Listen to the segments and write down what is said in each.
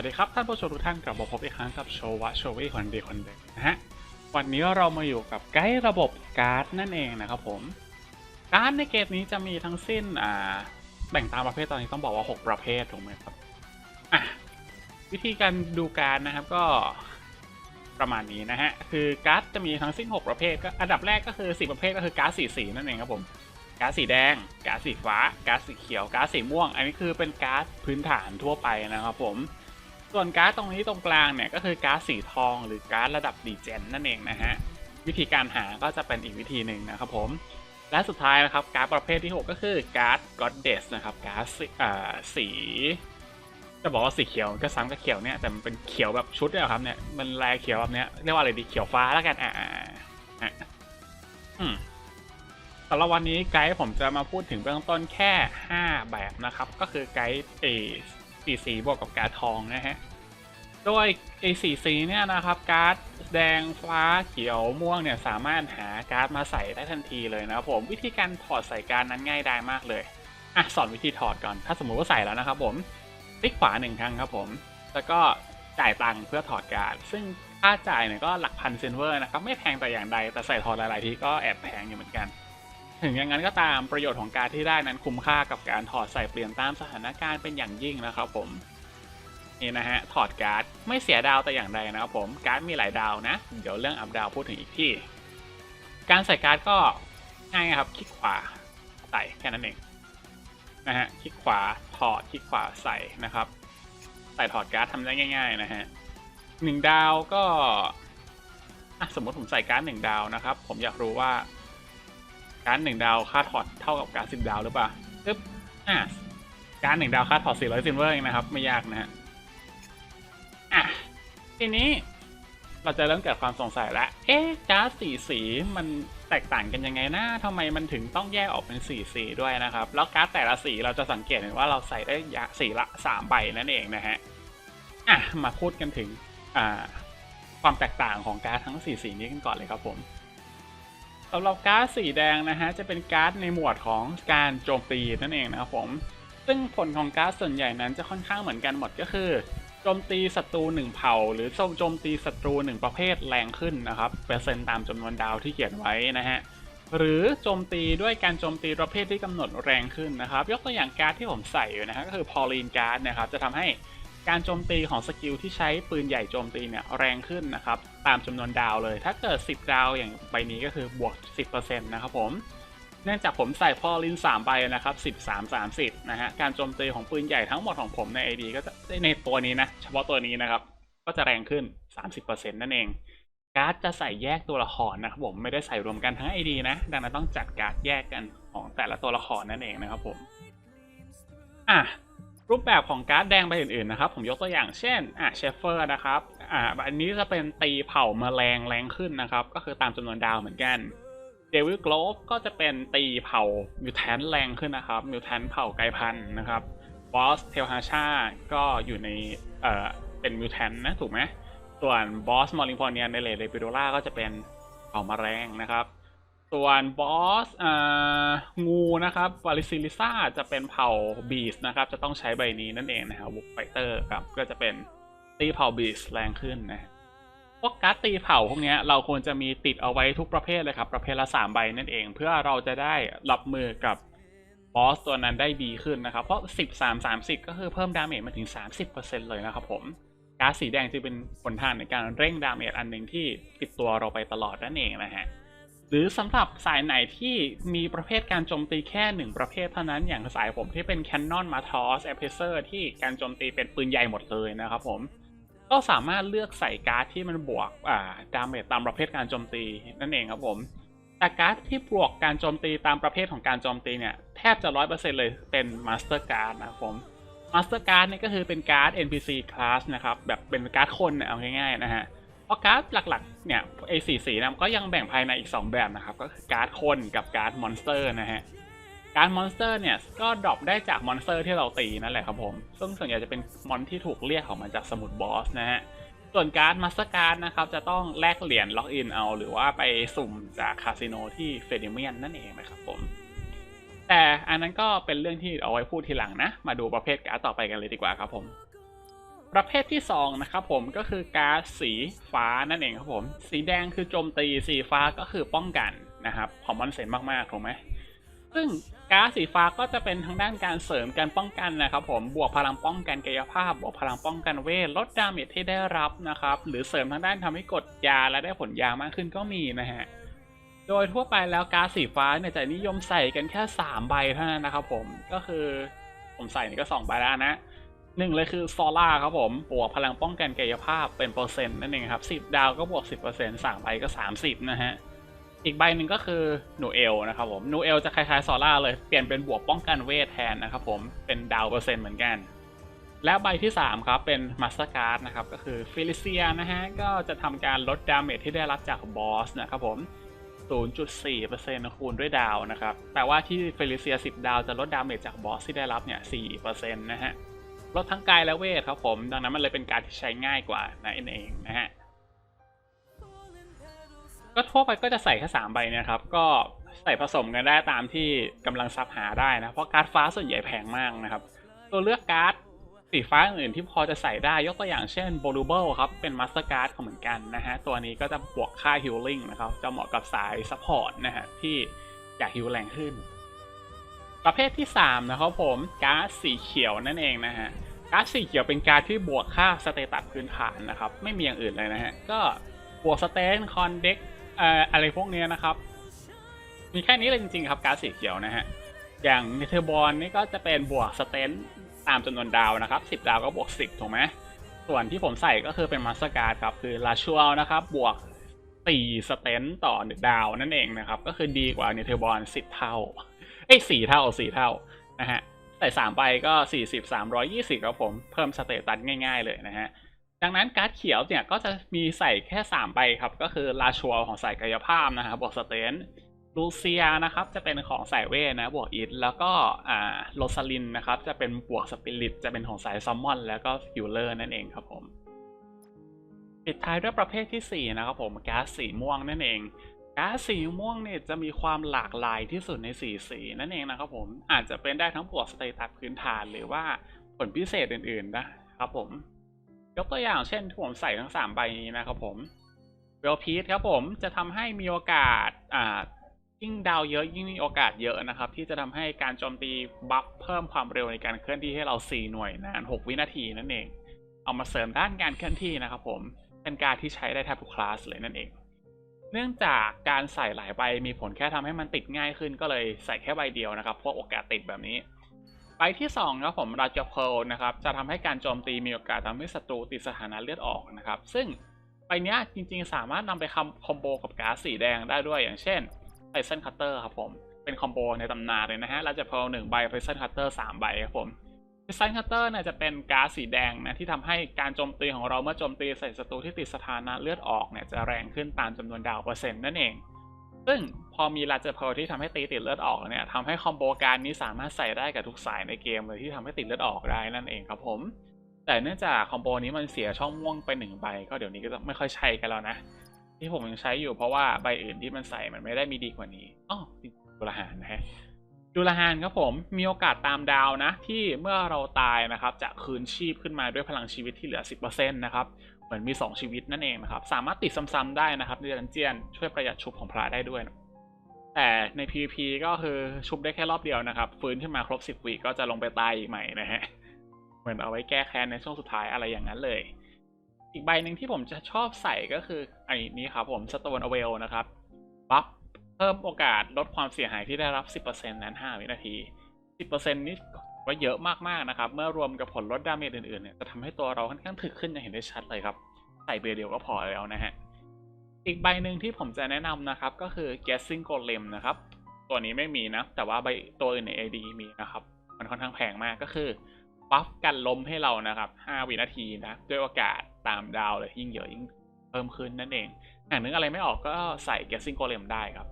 วัสดีครับ ท่านผู้ชมทุกท่านกลับมาพบอีกครั้งกับโชวะโชวี่คนดีคนเด็กนะฮะวันนี้เรามาอยู่กับไกด์ระบบการ์ดนั่นเองนะครับผมการ์ดในเกมนี้จะมีทั้งสิ้นอ่าแบ่งตามประเภทตอนนี้ต้องบอกว่า 6 ประเภทถูกไหมครับอะวิธีการดูการ์ดนะครับก็ประมาณนี้นะฮะคือการ์ดจะมีทั้งสิ้น 6 ประเภทก็อันดับแรกก็คือ4ประเภทก็คือการ์ดสีสีนั่นเองครับผมก๊าซสีแดง ก๊าซสีฟ้า ก๊าซสีเขียว ก๊าซสีม่วง อันนี้คือเป็นก๊าซพื้นฐานทั่วไปนะครับผม ส่วนก๊าซตรงนี้ตรงกลางเนี่ยก็คือก๊าซสีทองหรือก๊าซระดับดีเจนนั่นเองนะฮะวิธีการหาก็จะเป็นอีกวิธีหนึ่งนะครับผมและสุดท้ายนะครับก๊าซประเภทที่ 6 ก็คือก๊าซก็อดเดสนะครับก๊าซสีอ่าสี จะบอกว่าสีเขียวก็ซ้ำกับเขียวเนี่ยแต่มันเป็นเขียวแบบชุดเนี่ยครับเนี่ยมันลายเขียวแบบเนี้ยเรียกว่าอะไรดีเขียวฟ้าแล้วกันอ่าอ่าอืมสำหรับวันนี้ไกด์ผมจะมาพูดถึงเบื้องต้นแค่ 5 แบบนะครับ ก็คือไกด์เอสีสีบวกกับการทองนะฮะ โดยไอสีสีเนี่ยนะครับการ์ดแดงฟ้าเขียวม่วงเนี่ยสามารถหาการ์ดมาใส่ได้ทันทีเลยนะครับผมวิธีการถอดใส่การ์ดนั้นง่ายดายมากเลยอะสอนวิธีถอดก่อน ถ้าสมมุติว่าใส่แล้วนะครับผมคลิกขวาหนึ่งครั้งครับผม แล้วก็จ่ายตังค์เพื่อถอดการ์ดซึ่งค่าจ่ายเนี่ยก็หลักพันเซนเวอร์นะครับไม่แพงแต่อย่างใดแต่ใส่ถอดหลายๆทีก็แอบแพงอยู่เหมือนกัน ถึงอย่างนั้นก็ตามประโยชน์ของการที่ได้นั้นคุ้มค่ากับการถอดใส่เปลี่ยนตามสถานการณ์เป็นอย่างยิ่งนะครับผม นี่นะฮะ ถอดการ์ด ไม่เสียดาวแต่อย่างใดนะครับผม การ์ดมีหลายดาวนะ เดี๋ยวเรื่องอัพดาวพูดถึงอีกที่ การใส่การ์ดก็ง่ายครับ คลิกขวาใส่แค่นั้นเองนะฮะ คลิกขวาถอด คลิกขวาใส่นะครับ ใส่ถอดการ์ดทำได้ง่าย ๆ นะฮะหนึ่งดาวก็อะสมมติผมใส่การ์ดหนึ่งดาวนะครับ ผมอยากรู้ว่า การ์ดหนึ่งดาวค่าถอดเท่ากับการ์ดสิบดาวหรือเปล่าปึ๊บอะการ์ดหนึ่งดาวค่าถอดสี่ร้อยซิลเวอร์เองนะครับ ไม่ยากนะฮะ ทีนี้เราจะเริ่มเกิดความสงสัยแล้ว เอ๊ะการ์ดสีสีมันแตกต่างกันยังไงนะทำไมมันถึงต้องแยกออกเป็นสีสีด้วยนะครับ แล้วการ์ดแต่ละสีเราจะสังเกตเห็นว่าเราใส่ได้ยะสีละสามใบนั่นเองนะฮะ อะ มาพูดกันถึงอ่าความแตกต่างของการ์ดทั้งสีสีนี้กันก่อนเลยครับผมสำหรับการ์ดสีแดงนะฮะจะเป็นการ์ดในหมวดของการโจมตีนั่นเองนะครับผม ซึ่งผลของการ์ดส่วนใหญ่นั้นจะค่อนข้างเหมือนกันหมดก็คือ จมตีศัตรูหนึ่งเผ่า หรือโจมตีศัตรูหนึ่งประเภทแรงขึ้นนะครับเปอร์เซ็นต์ตามจำนวนดาวที่เขียนไว้นะฮะหรือโจมตีด้วยการโจมตีประเภทที่กำหนดแรงขึ้นนะครับ ยกตัวอย่างการ์ดที่ผมใส่อยู่นะฮะก็คือพอลีนการ์ดนะครับจะทำให้การโจมตีของสกิลที่ใช้ปืนใหญ่โจมตีเนี่ยแรงขึ้นนะครับตามจำนวนดาวเลย ถ้าเกิด 10 ดาวอย่างใบนี้ก็คือบวก 10%นะครับผม เนื่องจากผมใส่พอลิน3ใบนะครับ13 30นะฮะการโจมตีของปืนใหญ่ทั้งหมดของผมใน AD ก็จะในตัวนี้นะ เฉพาะตัวนี้นะครับ ก็จะแรงขึ้น 30%นั่นเองการ์ดจะใส่แยกตัวละครนะครับผมไม่ได้ใส่รวมกันทั้ง AD นะ ดังนั้นต้องจัดการ์ดแยกกันของแต่ละตัวละครนั่นเองนะครับผมอะรูปแบบของการ์ดแดงใบอื่นๆนะครับผมยกตัวอย่างเช่นอะเชฟเฟอร์นะครับอ่าอันนี้จะเป็นตีเผ่าแมลงแรงขึ้นนะครับ ก็คือตามจำนวนดาวเหมือนกัน เดวิลโกลฟก็จะเป็นตีเผ่ามิวแทนแรงขึ้นนะครับมิวแทนเผ่าไกลพันธุ์นะครับบอสเทลฮาชาก็อยู่ในเอ่อเป็นมิวแทนนะถูกไหมส่วนบอสมอลิงพอเนียในเลดเดปิโดล่าก็จะเป็นเผ่าแมลงนะครับ ส่วนบอสอ่งูนะครับวาลิซิลิซ่าจะเป็นเผ่าบีสนะครับ จะต้องใช้ใบนี้นั่นเองนะครับบุกไฟเตอร์ครับก็จะเป็นตีเผ่าบีสแรงขึ้นนะ พวกการ์ดตีเผาพวกนี้เราควรจะมีติดเอาไว้ทุกประเภทเลยครับ ประเภทละ 3 ใบนั่นเอง เพื่อเราจะได้รับมือกับบอสตัวนั้นได้ดีขึ้นนะครับ เพราะ 13 30 ก็คือเพิ่มดาเมจมาถึง 30%เลยนะครับผมการ์ดสีแดงจะเป็นผลทางในการเร่งดาเมจอันหนึ่งที่ติดตัวเราไปตลอดนั่นเองนะฮะหรือสำหรับสายไหนที่มีประเภทการโจมตีแค่หนึ่งประเภทเท่านั้นอย่างสายผมที่เป็น Canon m a t o s a p e c e r ที่การโจมตีเป็นปืนใหญ่หมดเลยนะครับผม ก็สามารถเลือกใส่การ์ดที่มันบวกอ่าดาเมจตามประเภทการโจมตีนั่นเองครับผมแต่การ์ดที่บวกการโจมตีตามประเภทของการโจมตีเนี่ยแทบจะร้อยเปอร์เซ็นต์เลยเป็นมาสเตอร์การ์ดนะครับผมมาสเตอร์การ์ดเนี่ยก็คือเป็นการ์ด NPC class นะครับแบบเป็นการ์ดคนเนี่ยเอาง่ายๆนะฮะเพราะการ์ดหลักๆเนี่ยไอ้สีสีนะก็ยังแบ่งภายในอีก 2 แบบนะครับก็คือการ์ดคนกับการ์ดมอนสเตอร์นะฮะ การมอนสเตอร์เนี่ยก็ดรอปได้จากมอนสเตอร์ที่เราตีนั่นแหละครับผม ซึ่งส่วนใหญ่จะเป็นมอนที่ถูกเรียกออกมาจากสมุดบอสนะฮะ ส่วนการ์ดมาสเตอร์การ์ดนะครับจะต้องแลกเหรียญล็อกอินเอา หรือว่าไปสุ่มจากคาสิโนที่เฟเดเมียนนั่นเองนะครับผม แต่อันนั้นก็เป็นเรื่องที่เอาไว้พูดทีหลังนะ มาดูประเภทการ์ดต่อไปกันเลยดีกว่าครับผม ประเภทที่2นะครับผมก็คือการ์ดสีฟ้านั่นเองครับผม สีแดงคือโจมตี สีฟ้าก็คือป้องกันนะครับคอมมอนเซนมากๆถูกไหม ซึ่งการ์ดสีฟ้าก็จะเป็นทางด้านการเสริมการป้องกันนะครับผมบวกพลังป้องกันกายภาพ บวกพลังป้องกันเวทลดดาเมจที่ได้รับนะครับ หรือเสริมทางด้านทำให้กดยาและได้ผลยามากขึ้นก็มีนะฮะโดยทั่วไปแล้วการ์ดสีฟ้าเนี่ยจะนิยมใส่กันแค่ 3 ใบเท่านั้นนะครับผมก็คือผมใส่นี่ก็2ใบแล้วนะหนึ่งเลยคือโซล่าครับผมบวกพลังป้องกันกายภาพเป็นเปอร์เซ็นต์นั่นเองครับ10 ดาวก็บวก 10%สามใบก็ 30 นะฮะ อีกใบหนึ่งก็คือหนูเอลนะครับผมหนูเอลจะคล้ายๆซอล่าเลยเปลี่ยนเป็นบวกป้องกันเวทแทนนะครับผมเป็นดาวเปอร์เซ็นต์เหมือนกัน และใบที่ 3 ครับ เป็นมาสเตอร์การ์ดนะครับก็คือฟิลิเซียนะฮะ ก็จะทำการลดดาเมจที่ได้รับจากบอสนะครับผม 0.4%คูณด้วยดาวนะครับแต่ว่าที่ฟิลิเซีย 10 ดาวจะลดดาเมจจากบอสที่ได้รับเนี่ย 4%นะฮะลดทั้งกายและเวทครับผม ดังนั้นมันเลยเป็นการที่ใช้ง่ายกว่านั่นเองนะฮะ ก็ทั่วไปก็จะใส่แค่สามใบเนะครับ ก็ใส่ผสมกันได้ตามที่กำลังซับหาได้นะ เพราะการ์ดฟ้าส่วนใหญ่แพงมากนะครับ ตัวเลือกการ์ดสีฟ้าอื่นที่พอจะใส่ได้ยกตัวอย่างเช่น b o l u b l e ครับ เป็นมาสเตอร์การ์ดของเหมือนกันนะฮะ ตัวนี้ก็จะบวกค่า healing นะครับ จะเหมาะกับสายซัพพอร์ตนะฮะ ที่อยากฮิวแรงขึ้น ประเภทที่ 3 นะครับผมการ์ดสีเขียวนั่นเองนะฮะการ์ดสีเขียวเป็นการ์ดที่บวกค่าสเตตัสพื้นฐานนะครับ ไม่มีอย่างอื่นเลยนะฮะก็บวกสเตนคอนเด็ก เอ่ออะไรพวกเนี้ยนะครับ มีแค่นี้เลยจริงๆครับการ์ดสีเขียวนะฮะ อย่างเนเธอร์บอลนี่ก็จะเป็นบวกสเตนตามจำนวนดาวนะครับ10 ดาวก็บวก 10 ถูกไหม ส่วนที่ผมใส่ก็คือเป็นมาสเตอร์การ์ดครับ คือลาชัวนะครับ บวก 4 สเตนต่อ1ดาวนั่นเองนะครับ ก็คือดีกว่าเนเธอร์บอล10 เท่า เอ้ย4เท่า 4 เท่านะฮะ ใส่3ใบก็ 40 320ครับผม เพิ่มสเตตัสง่าย ๆ เลยนะฮะ ดังนั้นการ์ดเขียวเนี่ยก็จะมีใส่แค่ 3 ใบครับ ก็คือลาชัวของสายกายภาพนะครับบวกสเตนลูเซียนะครับจะเป็นของสายเวทนะบวกอิทแล้วก็อ่าโรซาลินนะครับจะเป็นบวกสปิริตจะเป็นของสายซัมมอน แล้วก็ฮิลเลอร์นั่นเองครับผม ปิดท้ายด้วยประเภททีสี่ 4 นะครับผมก๊าซสีม่วงนั่นเองก๊าซสีม่วงเนี่ยจะมีความหลากหลายที่สุดในสีสีนั่นเองนะครับผมอาจจะเป็นได้ทั้งบวกสเตตัสพื้นฐานหรือว่าผลพิเศษอื่นๆนะครับผม ยกตัวอย่างเช่นที่ผมใส่ทั้ง 3 ใบนี้นะครับผมเวลพีทครับผมจะทำให้มีโอกาสอ่ายิ่งดาวเยอะยิ่งมีโอกาสเยอะนะครับ ที่จะทำให้การโจมตีบัฟเพิ่มความเร็วในการเคลื่อนที่ให้เรา 4 หน่วยนาน 6 วินาทีนั่นเอง เอามาเสริมด้านการเคลื่อนที่นะครับผมเป็นการที่ใช้ได้แทบทุกคลาสเลยนั่นเอง เนื่องจากการใส่หลายใบมีผลแค่ทำให้มันติดง่ายขึ้นก็เลยใส่แค่ใบเดียวนะครับเพราะโอกาสติดแบบนี้ ใบที่2ครับผมราจเพลนะครับจะทำให้การโจมตีมีโอกาสทำให้ศัตรูติดสถานะเลือดออกนะครับ ซึ่งใบเนี้ยจริงๆ สามารถนำไปคอมโบกับก๊าซสีแดงได้ด้วยอย่างเช่นไ i เซนคัตเตอร์ครับผมเป็นคอมโบในตำนานเลยนะฮะราจเพลหนึ่งใบไ i เซนคัตเตอร์สามใบครับผมไ i เซนคัตเตอร์เนี่ยจะเป็นก๊าซสีแดงนะที่ทำให้การโจมตีของเราเมื่อโจมตีใส่ศัตรูที่ติดสถานะเลือดออกเนี่ยจะแรงขึ้นตามจำนวนดาวเปอร์เซ็นต์นั่นเอง ซึ่งพอมีลาเจอเพลที่ทำให้ตีติดเลือดออกเนี่ยทำให้คอมโบการนี้สามารถใส่ได้กับทุกสายในเกมเลยที่ทำให้ติดเลือดออกได้นั่นเองครับผม แต่เนื่องจากคอมโบนี้มันเสียช่องม่วงไปหนึ่งใบก็เดี๋ยวนี้ก็จะไม่ค่อยใช้กันแล้วนะ ที่ผมยังใช้อยู่เพราะว่าใบอื่นที่มันใส่มันไม่ได้มีดีกว่านี้อ๋อดูละหานนะฮะ ดูละหานครับผมมีโอกาสตามดาวนะ ที่เมื่อเราตายนะครับ จะคืนชีพขึ้นมาด้วยพลังชีวิตที่เหลือ 10%นะครับเหมือนมี 2 ชีวิตนั่นเองนะครับ สามารถติดซ้ำๆได้นะครับในดันเจียนช่วยประหยัดชุบของพระได้ด้วยนะแต่ใน PVP ก็คือชุบได้แค่รอบเดียวนะครับ ฟื้นขึ้นมาครบ 10วิก็จะลงไปตายอีกใหม่นะฮะเหมือนเอาไว้แก้แค้นในช่วงสุดท้ายอะไรอย่างนั้นเลย อีกใบหนึ่งที่ผมจะชอบใส่ก็คือไอ้นี้ครับผมสโตนอเวลนะครับบัฟ พิ่มโอกาสลดความเสียหายที่ได้รับ 10%นั้น 5 วินาที 10%นี้ว่าเยอะมากๆนะครับ เมื่อรวมกับผลลดดาเมจอื่นๆเนี่ย จะทำให้ตัวเราค่อนข้างถึกขึ้นอย่างเห็นได้ชัดเลยครับ ใส่เบรเดียวก็พอแล้วนะฮะ อีกใบหนึ่งที่ผมจะแนะนำนะครับ ก็คือ Guessing Golem นะครับ ตัวนี้ไม่มีนะ แต่ว่าใบตัวอื่นใน AD มีนะครับ มันค่อนข้างแพงมากก็คือบัฟกันล้มให้เรานะครับ 5 วินาทีนะ ด้วยโอกาสตามดาวเลยยิ่งเยอะยิ่งเพิ่มขึ้นนั่นเองอย่างนึกอะไรไม่ออกก็ใส่ Guessing Golem ได้ครับ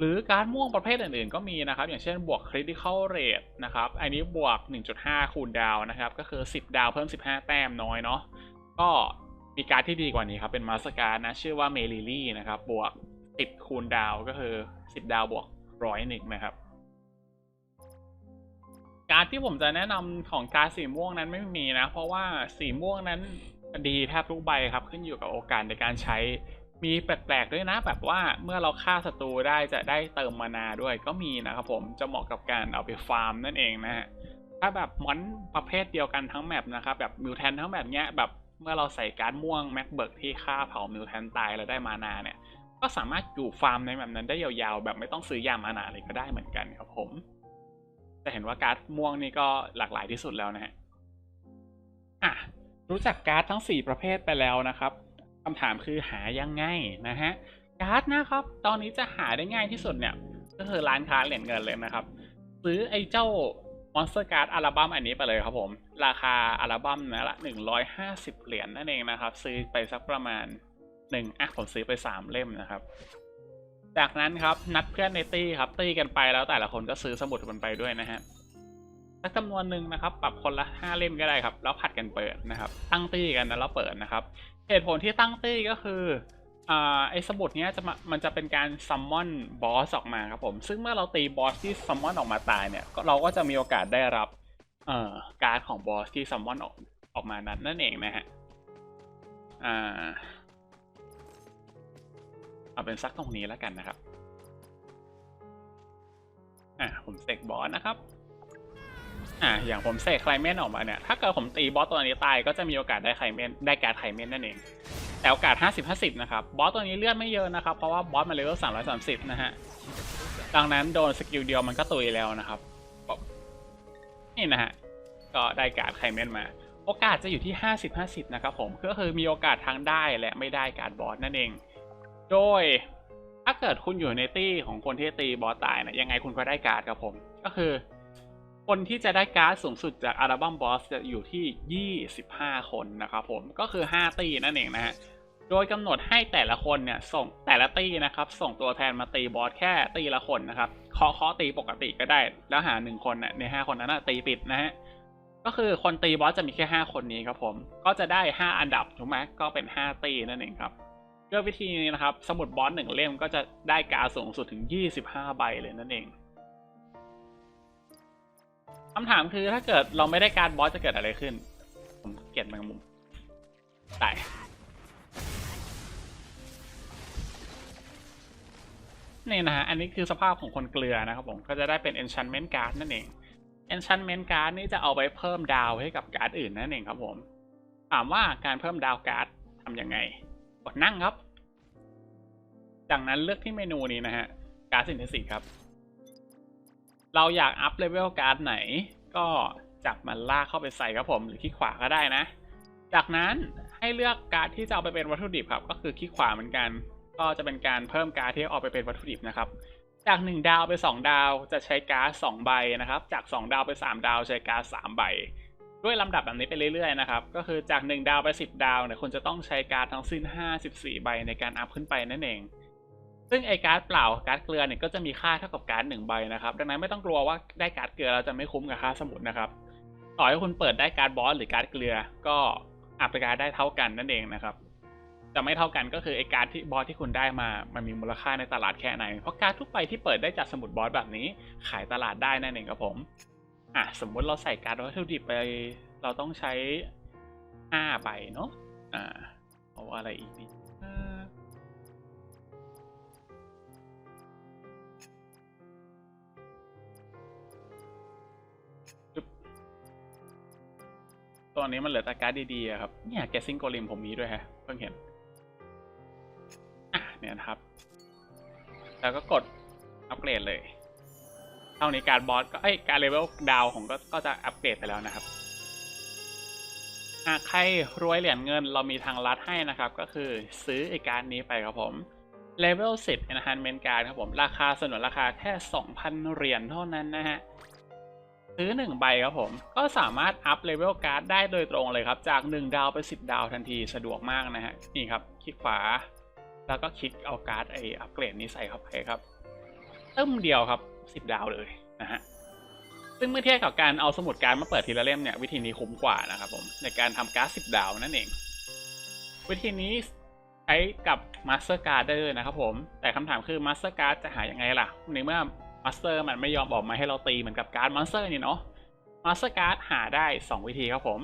หรือการม่วงประเภทอื่นๆ ก็มีนะครับ อย่างเช่นบวก Critical Rate นะครับ อันนี้บวก 1.5 คูณดาวนะครับ ก็คือ 10 ดาวเพิ่ม 15 แต้มน้อยเนาะ ก็มีการที่ดีกว่านี้ครับ เป็นมาสการนะ ชื่อว่าเมลิลี่นะครับ บวก 10 คูณดาวก็คือ 10 ดาวบวกร้อยหนึ่งนะครับ การที่ผมจะแนะนำของการสีม่วงนั้นไม่มีนะ เพราะว่าสีม่วงนั้นดีแทบทุกใบครับ ขึ้นอยู่กับโอกาสในการใช้ มีแปลกๆด้วยนะแบบว่าเมื่อเราฆ่าศัตรูได้จะได้เติมมานาด้วยก็มีนะครับผมจะเหมาะกับการเอาไปฟาร์มนั่นเองนะฮะถ้าแบบมอนประเภทเดียวกันทั้งแมปนะครับแบบมิวแทนทั้งแบบเนี้ยแบบเมื่อเราใส่การดม่วงแม็กเบิร์กที่ฆ่าเผามิวแทนตายแล้วได้มานาเนี่ย ก็สามารถอยู่ฟาร์มในแบบนั้นได้ยาวๆ แบบไม่ต้องซื้อยามานาเลยก็ได้เหมือนกันครับผมจะเห็นว่าการ์ดม่วงนี่ก็หลากหลายที่สุดแล้วนะฮะอะรู้จักการ์ดทั้ง 4 ประเภทไปแล้วนะครับ คำถามคือหายังไงนะฮะการ์ดนะครับ ตอนนี้จะหาได้ง่ายที่สุดเนี่ย ก็คือร้านค้าเหรียญเงินเลยนะครับ ซื้อไอ้เจ้า Monster Card อัลบั้มอันนี้ไปเลยครับผม ราคาอัลบั้มนะละ150เหรียญนั่นเองนะครับ ซื้อไปสักประมาณหนึ่งอะผมซื้อไป3เล่มนะครับ จากนั้นครับนัดเพื่อนในตี้ครับตี้กันไปแล้วแต่ละคนก็ซื้อสมุดกันไปด้วยนะฮะ สักจำนวนหนึ่งนะครับ ปรับคนละ 5 เล่มก็ได้ครับ แล้วผัดกันเปิดนะครับ ตั้งตี้กันนะแล้วเปิดนะครับเหตุผลที่ตั้งตี้ก็คืออ่าไอ้สมุดเนี้ยจะมามันจะเป็นการซัมมอนบอสออกมาครับผมซึ่งเมื่อเราตีบอสที่ซัมมอนออกมาตายเนี่ยเราก็จะมีโอกาสได้รับเอ่อการ์ดของบอสที่ซัมมอนออกออกมานั้นนั่นเองนะฮะอ่าเอาเป็นซักตรงนี้แล้วกันนะครับอะผมเสกบอสนะครับ อะอย่างผมเสกไคลเมนออกมาเนี่ย ถ้าเกิดผมตีบอสตัวนี้ตายก็จะมีโอกาสได้ไคลเมนได้การไคลเมนนั่นเอง แต่โอกาส 50-50 นะครับ บอสตัวนี้เลือดไม่เยอะนะครับ เพราะว่าบอสมันเลเวล330 นะฮะ ดังนั้นโดนสกิลเดียวมันก็ตุยแล้วนะครับ นี่นะฮะ ก็ได้การไคลเมนมา โอกาสจะอยู่ที่ 50-50 นะครับผม ก็คือมีโอกาสทั้งได้และไม่ได้การบอสนั่นเอง โดยถ้าเกิดคุณอยู่ในตี้ของคนที่ตีบอสตายนะยังไงคุณก็ได้การ์ดครับผม ก็คือ คนที่จะได้การ์ดสูงสุดจากอัลบั้มบอสจะอยู่ที่ 25 คนนะครับผมก็คือ 5 ตีนั่นเองนะฮะโดยกำหนดให้แต่ละคนเนี่ยส่งแต่ละตีนะครับ ส่งตัวแทนมาตีบอสแค่ตีละคนนะครับเคาะเคาะตีปกติก็ได้ แล้วหาหนึ่งคนน่ะใน5คนนั้นนะตีปิดนะฮะก็คือคนตีบอสจะมีแค่ 5 คนนี้ครับผม ก็จะได้ 5 อันดับถูกไหมก็เป็น 5 ตีนั่นเองครับด้วยวิธีนี้นะครับ สมุดบอสหนึ่งเล่มก็จะได้การดสูงสุดถึง 25 ใบเลยนั่นเอง คำถามคือถ้าเกิดเราไม่ได้การบอสจะเกิดอะไรขึ้น ผมเกลียดแมงมุมตายนี่นะฮะ อันนี้คือสภาพของคนเกลือนะครับผม ก็จะได้เป็น enchantment card นั่นเอง enchantment card นี่จะเอาไปเพิ่มดาวให้กับการ์ดอื่นนั่นเองครับผม ถามว่าการเพิ่มดาวการ์ดทำยังไง กดนั่งครับ จากนั้นเลือกที่เมนูนี้นะฮะ การ์ดสินทรีครับ เราอยากอัพเลเวลการ์ดไหน ก็จับมันลากเข้าไปใส่ครับผมหรือคลิกขวาก็ได้นะ จากนั้นให้เลือกการ์ดที่จะเอาไปเป็นวัตถุดิบครับ ก็คือคลิกขวาเหมือนกัน ก็จะเป็นการเพิ่มการ์ดที่เอาไปเป็นวัตถุดิบนะครับ จาก 1 ดาวไป 2 ดาวจะใช้การ์ด2ใบนะครับ จาก 2 ดาวไป 3 ดาวใช้การ์ด3ใบด้วยลำดับแบบนี้ไปเรื่อยๆนะครับ ก็คือจาก 1 ดาวไป 10 ดาวเนี่ยคุณจะต้องใช้การ์ดทั้งสิ้น 54 ใบในการอัพขึ้นไปนั่นเอง ซึ่งไอการ์ดเปล่าการ์ดเกลือเนี่ยก็จะมีค่าเท่ากับการ์ดหนึ่งใบนะครับ ดังนั้นไม่ต้องกลัวว่าได้การ์ดเกลือเราจะไม่คุ้มกับค่าสมุดนะครับ ต่อให้คุณเปิดได้การ์ดบอสหรือการ์ดเกลือ ก็อัพการ์ดได้เท่ากันนั่นเองนะครับจะไม่เท่ากันก็คือไอการ์ดที่บอสที่คุณได้มา มันมีมูลค่าในตลาดแค่ไหน เพราะการ์ดทุกใบที่เปิดได้จากสมุดบอสแบบนี้ ขายตลาดได้นั่นเองครับผม อะสมมุติเราใส่การ์ดวัตถุดิบไป เราต้องใช้ห้าใบเนาะ อ่าเอาอะไรอีกดี ตัวนี้มันเหลือแต่การ์ดดีๆครับ เนี่ยแกซิงโกลิมผมมีด้วยฮะ เพิ่งเห็น อะเนี่ยนะครับ แล้วก็กดอัปเกรดเลย เท่านี้การบอสก็เอ้การเลเวลดาวของก็ก็จะอัปเกรดไปแล้วนะครับหากใครรวยเหรียญเงินเรามีทางลัดให้นะครับ ก็คือซื้อไอการดนี้ไปครับผมเลเวล10 Enhancement Card ครับผม ราคาสนนราคาแค่ 2,000 เหรียญเท่านั้นนะฮะ ซื้อ 1 ใบครับผม ก็สามารถอัพเลเวลการ์ดได้โดยตรงเลยครับ จาก 1 ดาวไป 10 ดาวทันทีสะดวกมากนะฮะ นี่ครับ คลิกขวา แล้วก็คลิกเอาการ์ดไออัปเกรดนี้ใส่เข้าไปครับตึ้มเดียวครับ 10 ดาวเลยนะฮะซึ่งเมื่อเทียบกับการเอาสมุดการดมาเปิดทีละเล่มเนี่ยวิธีนี้คุ้มกว่านะครับผมในการทำการ์ด10 ดาวนั่นเอง วิธีนี้ใช้กับมาสเตอร์การ์ดได้เลยนะครับผม แต่คำถามคือมาสเตอร์การ์ดจะหายังไงล่ะในเมื่อ มาสเตอร์มันไม่ยอมออกมาให้เราตีเหมือนกับการ์ดมอนสเตอร์นี่เนาะมาสเตอร์การ์ดหาได้ 2 วิธีครับผม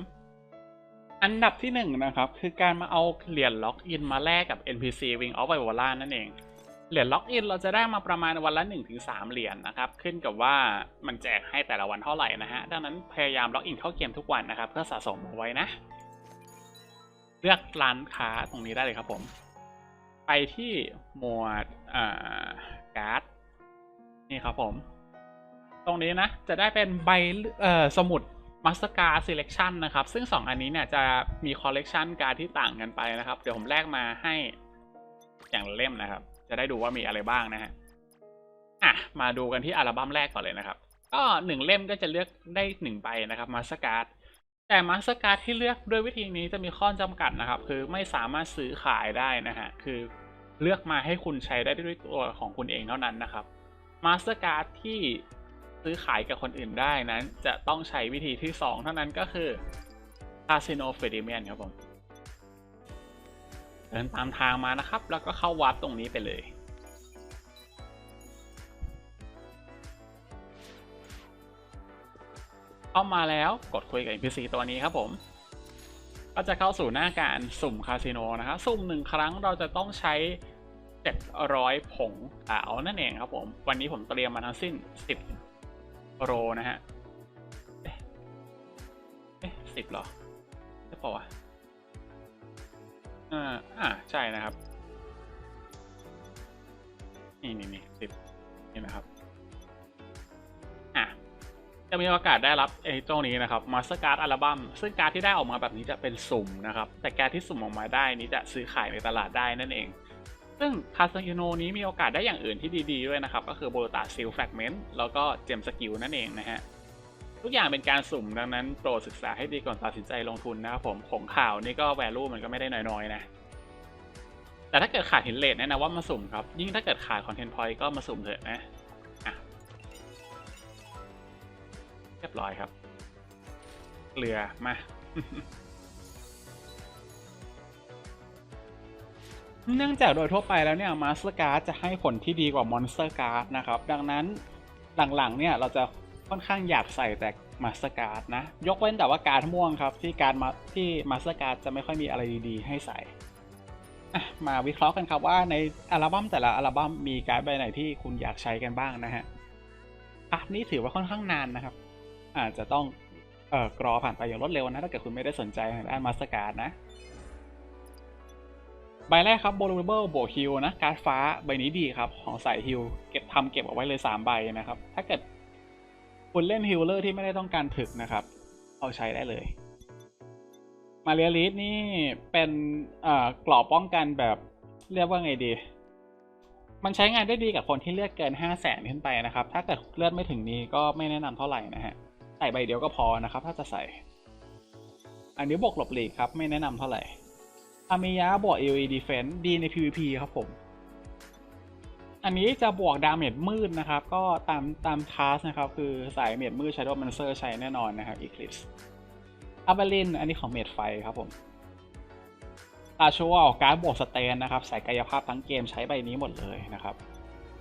อันดับที่1นะครับคือการมาเอาเหรียญล็อกอินมาแลกกับ NPC Wing of Viola นั่นเองเหรียญล็อกอินเราจะได้มาประมาณวันละ 1-3 เหรียญนะครับ ขึ้นกับว่ามันแจกให้แต่ละวันเท่าไหร่นะฮะ ดังนั้นพยายามล็อกอินเข้าเกมทุกวันนะครับ เพื่อสะสมเอาไว้นะ เลือกร้านค้าตรงนี้ได้เลยครับผม ไปที่หมวดการ์ด นี่ครับผม ตรงนี้นะ จะได้เป็นใบสมุด Master Card Selection นะครับ ซึ่ง 2 อันนี้เนี่ยจะมีคอลเลกชันการที่ต่างกันไปนะครับ เดี๋ยวผมแลกมาให้อย่างเล่มนะครับ จะได้ดูว่ามีอะไรบ้างนะฮะอะมาดูกันที่อัลบั้มแรกก่อนเลยนะครับ ก็หนึ่งเล่มก็จะเลือกได้หนึ่งใบนะครับ Master Card แต่มาสเตอร์การ์ที่เลือกด้วยวิธีนี้จะมีข้อจำกัดนะครับ คือไม่สามารถซื้อขายได้นะฮะคือเลือกมาให้คุณใช้ได้ด้วยตัวของคุณเองเท่านั้นนะครับ มาสเตอร์การ์ดที่ซื้อขายกับคนอื่นได้นั้น จะต้องใช้วิธีที่ 2 เท่านั้นก็คือ Casino f e d i m a n ครับผม เดินตามทางมานะครับ แล้วก็เข้าวัดตรงนี้ไปเลย เข้ามาแล้วกดคุยกับ NPC ตัวนี้ครับผม ก็จะเข้าสู่หน้าการสุ่มคาสิโนนะครับ สุ่มหนึ่งครั้งเราจะต้องใช้ 700 ผงขาวนั่นเองครับผม วันนี้ผมเตรียมมาทั้งสิ้น 10 โรนะฮะ เอ๊ะเอ๊ะสิบเหรอใช่ปะวะอ่าอ่าใช่นะครับ นี่นี่นี่สิบนี่นะครับ อะจะมีโอกาสได้รับไอ้เจ้านี้นะครับมาสการ์ดอัลบั้มซึ่งการ์ดที่ได้ออกมาแบบนี้จะเป็นสุ่มนะครับ แต่การ์ดที่สุ่มออกมาได้นี้จะซื้อขายในตลาดได้นั่นเอง ซึ่งคาสโนนี้มีโอกาสได้อย่างอื่นที่ดีๆด้วยนะครับ ก็คือโบลตาซิลแฟกเมนต์แล้วก็เจมสกิลนั่นเองนะฮะ ทุกอย่างเป็นการสุ่มดังนั้นโปรดศึกษาให้ดีก่อนตัดสินใจลงทุนนะครับผมของข่าวนี่ก็แวลูมันก็ไม่ได้น้อยๆนะ แต่ถ้าเกิดขาดหินเลทแนะนำว่ามาสุ่มครับ ยิ่งถ้าเกิดขาดคอนเทนต์พอยต์ก็มาสุ่มเถอะนะอะเรียบร้อยครับ เกลือมา เนื่องจากโดยทั่วไปแล้วเนี่ยมาสเตอร์การ์ดจะให้ผลที่ดีกว่ามอนสเตอร์การ์ดนะครับ ดังนั้นหลังๆเนี่ยเราจะค่อนข้างอยากใส่แต่มาสเตอร์การ์ดนะ ยกเว้นแต่ว่าการ์ดม่วงครับ ที่การมาที่มาสเตอร์การ์ดจะไม่ค่อยมีอะไรดีๆ ให้ใส่มาวิเคราะห์กันครับว่าในอัลบั้มแต่ละอัลบั้มมีการ์ดใบไหนที่คุณอยากใช้กันบ้างนะฮะอะนี่ถือว่าค่อนข้างนานนะครับ อาจจะต้องเอ่อกรอผ่านไปอย่างรวดเร็วนะถ้าเกิดคุณไม่ได้สนใจทางด้านมาสเตอร์การ์ดนะ ใบแรกครับ b o l u b l e บวกฮิลนะการ์ดฟ้าใบนี้ดีครับ ของสายฮิลเก็บทำเก็บเอาไว้เลย 3 ใบนะครับ ถ้าเกิดคุณเล่นฮิลเลอร์ที่ไม่ได้ต้องการถึกนะครับ เอาใช้ได้เลย มาเรียลิสนี่เป็นเอ่อกรอบป้องกันแบบเรียกว่าไงดี มันใช้งานได้ดีกับคนที่เลือดเกิน 5 0 0แสนขึ้นไปนะครับ ถ้าเกิดเลือดไม่ถึงนี้ก็ไม่แนะนำเท่าไหร่นะฮะใส่ใบเดียวก็พอนะครับ ถ้าจะใส่ อันนี้บวกหลบหลีกครับไม่แนะนำเท่าไหร่ อามิยะบวก AoE Defense ดีใน PVP ครับผม อันนี้จะบวกดาเมจมืดนะครับ ก็ตามตามทัสนะครับ คือสายเมจมืด Shadow Mancer ใช้แน่นอนนะครับ Eclipse อับลินอันนี้ของเมจไฟครับผมตาชัวการ์ดบวกสเตนนะครับ สายกายภาพทั้งเกมใช้ใบนี้หมดเลยนะครับ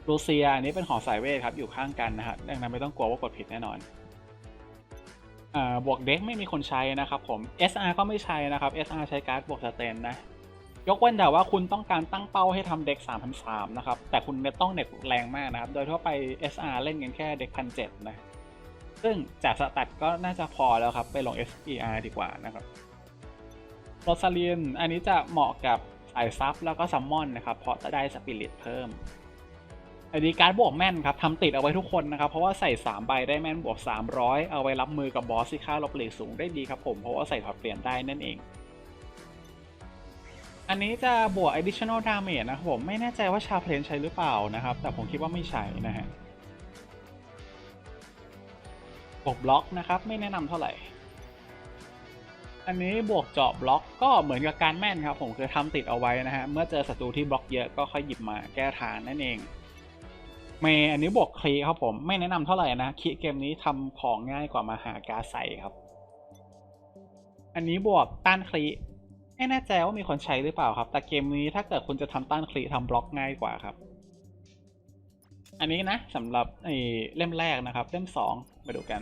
ลูเซียอันนี้เป็นของสายเวทครับ อยู่ข้างกันนะฮะดังนั้นไม่ต้องกลัวว่ากดผิดแน่นอน บวกเด็กไม่มีคนใช้นะครับผม SR ก็ไม่ใช้นะครับ SR ใช้การ์ดบวกสเตนนะ ยกเว้นแต่ว่าคุณต้องการตั้งเป้าให้ทำเด็ก3,003นะครับ แต่คุณเนี่ยต้องเน็ตแรงมากนะครับ โดยทั่วไป SR เล่นกันแค่เด็ก1,007นะ ซึ่งจากสแตัดก็น่าจะพอแล้วครับ ไปลง SER ดีกว่านะครับโรซาลีนอันนี้จะเหมาะกับสายซับแล้วก็ซัมมอนนะครับ เพราะจะได้สปิริตเพิ่ม อันนี้การดบวกแม่นครับทำติดเอาไว้ทุกคนนะครับ เพราะว่าใส่ 3 ใบได้แม่นบวก 300 เอาไว้รับมือกับบอสที่ค่าลบเหล็กสูงได้ดีครับผมเพราะว่าใส่ถอดเปลี่ยนได้นั่นเอง อันนี้จะบวก additional damage นะครับผมไม่แน่ใจว่าชาเพลนใช้หรือเปล่านะครับ แต่ผมคิดว่าไม่ใช่นะฮะบวกบล็อกนะครับไม่แนะนำเท่าไหร่อันนี้บวกเจาะบล็อกก็เหมือนกับการแม่นครับผมคือทำติดเอาไว้นะฮะเมื่อเจอศัตรูที่บล็อกเยอะก็ค่อยหยิบมาแก้ทางนั่นเอง เมย์อันนี้บวกคลีครับผมไม่แนะนำเท่าไหร่นะคีเกมนี้ทำของง่ายกว่ามาหากาใส่ครับ อันนี้บวกต้านคลีไม่แน่ใจว่ามีคนใช้หรือเปล่าครับ แต่เกมนี้ถ้าเกิดคุณจะทำต้านคลีทำบล็อกง่ายกว่าครับ อันนี้นะสำหรับไอ้เล่มแรกนะครับ เล่มสองมาดูกัน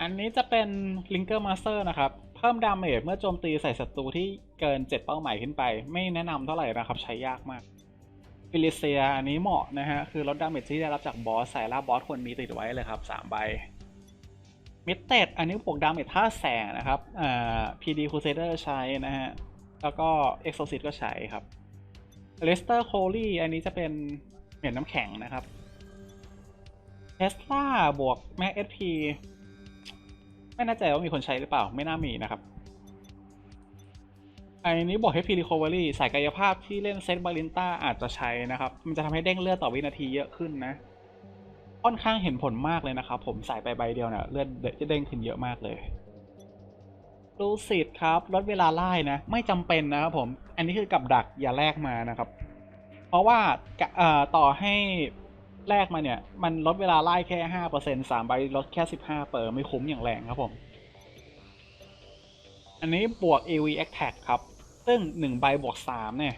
อันนี้จะเป็น Linker Master นะครับ เพิ่มดาเมจเมื่อโจมตีใส่ศัตรูที่เกิน 7 เป้าหมายขึ้นไป ไม่แนะนำเท่าไหร่นะครับ ใช้ยากมาก ฟิลิเซียอันนี้เหมาะนะฮะ คือลดดาเมจที่ได้รับจากบอสใส่ล่าบอสควรมีติดไว้เลยครับ 3 ใบมิดเต็ดอันนี้บวกดาเมจท่าแสงนะครับอ่า PD Crusader ใช้นะฮะ แล้วก็ Exorcist ก็ใช้ครับเลสเตอร์โคลี่อันนี้จะเป็นเหรียญน้ำแข็งนะครับเทสลาบวกแม็กเอสพีไม่แน่ใจว่ามีคนใช้หรือเปล่าไม่น่ามีนะครับ อันนี้บอก HP Recovery สายกายภาพที่เล่นเซตบาลินต้าอาจจะใช้นะครับ มันจะทำให้เด้งเลือดต่อวินาทีเยอะขึ้นนะ ค่อนข้างเห็นผลมากเลยนะครับผมใส่ไปใบเดียวเนี่ยเลือดจะเด้งขึ้นเยอะมากเลยรูสิตครับลดเวลาไล่นะ ไม่จำเป็นนะครับผม อันนี้คือกับดักอย่าแลกมานะครับ เพราะว่าเอ่อต่อให้แลกมาเนี่ย มันลดเวลาไล่แค่ห้าเปอร์เซ็นต์สามใบลดแค่สิบห้าเปอร์ไม่คุ้มอย่างแรงครับผม อันนี้บวก AV Attack ครับ ซึ่งหนึ่งใบบวกสามเนี่ย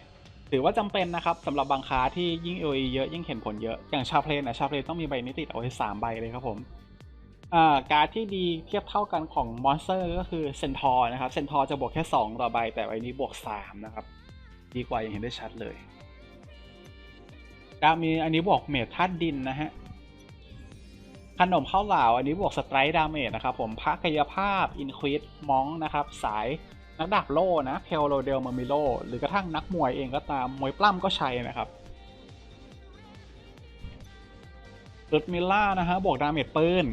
ถือว่าจำเป็นนะครับสำหรับบางค้าที่ยิ่ง AOE เยอะยิ่งเห็นผลเยอะ อย่างชาเพลนนะชาเพลนต้องมีใบนี้ติดเอาไว้สามใบเลยครับผมอ่าการ์ดที่ดีเทียบเท่ากันของมอนสเตอร์ก็คือเซนทอร์นะครับเซนทอร์จะบวกแค่ 2 ต่อใบ แต่ใบนี้บวก 3 นะครับ ดีกว่าอย่างเห็นได้ชัดเลยดามีอันนี้บวกเมทธาตุดินนะฮะขนมข้าวเหลาอันนี้บวกสไตร์ดาเมจนะครับผมพระกายภาพอินควิดมองนะครับสาย นักดาบโล่นะเพลโรเดลมามิโลหรือกระทั่งนักมวยเองก็ตามมวยปล้ำก็ใช้นะครับรุดมิลล่านะฮะบวกดาเมจปืน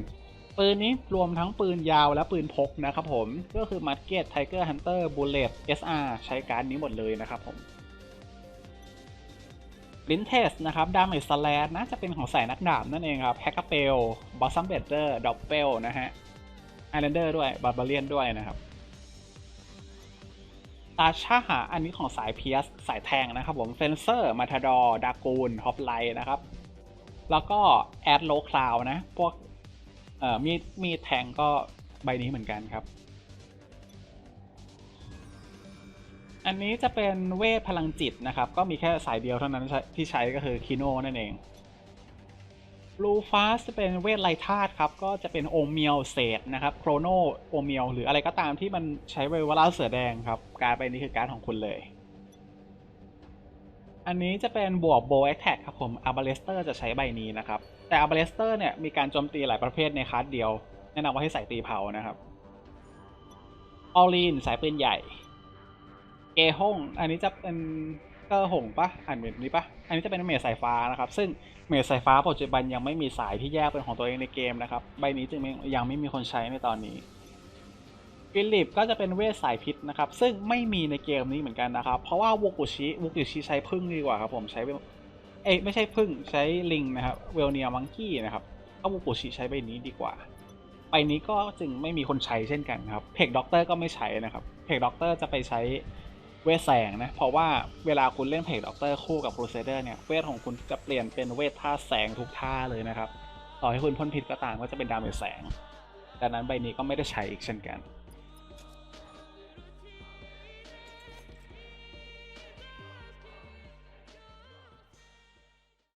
ปืนนี้รวมทั้งปืนยาวและปืนพกนะครับผม ก็คือมัดเก็ตไทเกอร์ฮันเตอร์บูเลต SR ใช้การนี้หมดเลยนะครับผมลินเทสนะครับดาเมจสแลดนะจะเป็นของสายนักดาบนั่นเองครับแฮกเปลบอสซัมเบเดอร์ดอปเปลนะฮะไอแลนเดอร์ด้วยบาร์บาเลียนด้วยนะครับ ตาชาหาอันนี้ของสายเพียสสายแทงนะครับผมเฟนเซอร์มาทาดอร์ดากูนฮอปไลนะครับ แล้วก็แอดโลคลาวนะ พวกเอ่อมีดมีดแทงก็ใบนี้เหมือนกันครับ อันนี้จะเป็นเวทพลังจิตนะครับ ก็มีแค่สายเดียวเท่านั้นที่ใช้ก็คือคิโนนั่นเอง ลูฟาสจะเป็นเวทไลธาตุครับ ก็จะเป็นโอเมียวเศษนะครับโครโนโอเมียวหรืออะไรก็ตามที่มันใช้ไวเวลาเสือแดงครับการดใบนี้คือการของคุณเลย อันนี้จะเป็นบวกโบว์แอคแท็กครับผมอาร์บาเลสเตอร์จะใช้ใบนี้นะครับ แต่อาร์บาเลสเตอร์เนี่ยมีการโจมตีหลายประเภทในคลาสเดียว แนะนำว่าให้ใส่ตีเผานะครับออลีนสายปืนใหญ่เกฮงอันนี้จะเป็น เกอร์หงปะอ่านแบบนี้ปะอันนี้จะเป็นเมจสายฟ้านะครับ ซึ่งเมจสายฟ้าปัจจุบันยังไม่มีสายที่แยกเป็นของตัวเองในเกมนะครับ ใบนี้จึงยังไม่มีคนใช้ในตอนนี้ฟิลิปก็จะเป็นเวทสายพิษนะครับ ซึ่งไม่มีในเกมนี้เหมือนกันนะครับ เพราะว่าวูกุชิวูกุชิใช้พึ่งดีกว่าครับผมใช้เอ้ไม่ใช่พึ่งใช้ลิงนะครับเวลเนียมังกี้นะครับก็วูกุชิใช้ใบนี้ดีกว่าใบนี้ก็จึงไม่มีคนใช้เช่นกันครับเพกด็อกเตอร์ก็ไม่ใช้นะครับเพกด็อกเตอร์จะไปใช้ เวทแสงนะ เพราะว่าเวลาคุณเล่นเพจด็อกเตอร์คู่กับครูเซเดอร์เนี่ยเวทของคุณจะเปลี่ยนเป็นเวทท่าแสงทุกท่าเลยนะครับ ต่อให้คุณพ่นพิษก็ตามก็จะเป็นดาเมจแสงดังนั้นใบนี้ก็ไม่ได้ใช้อีกเช่นกัน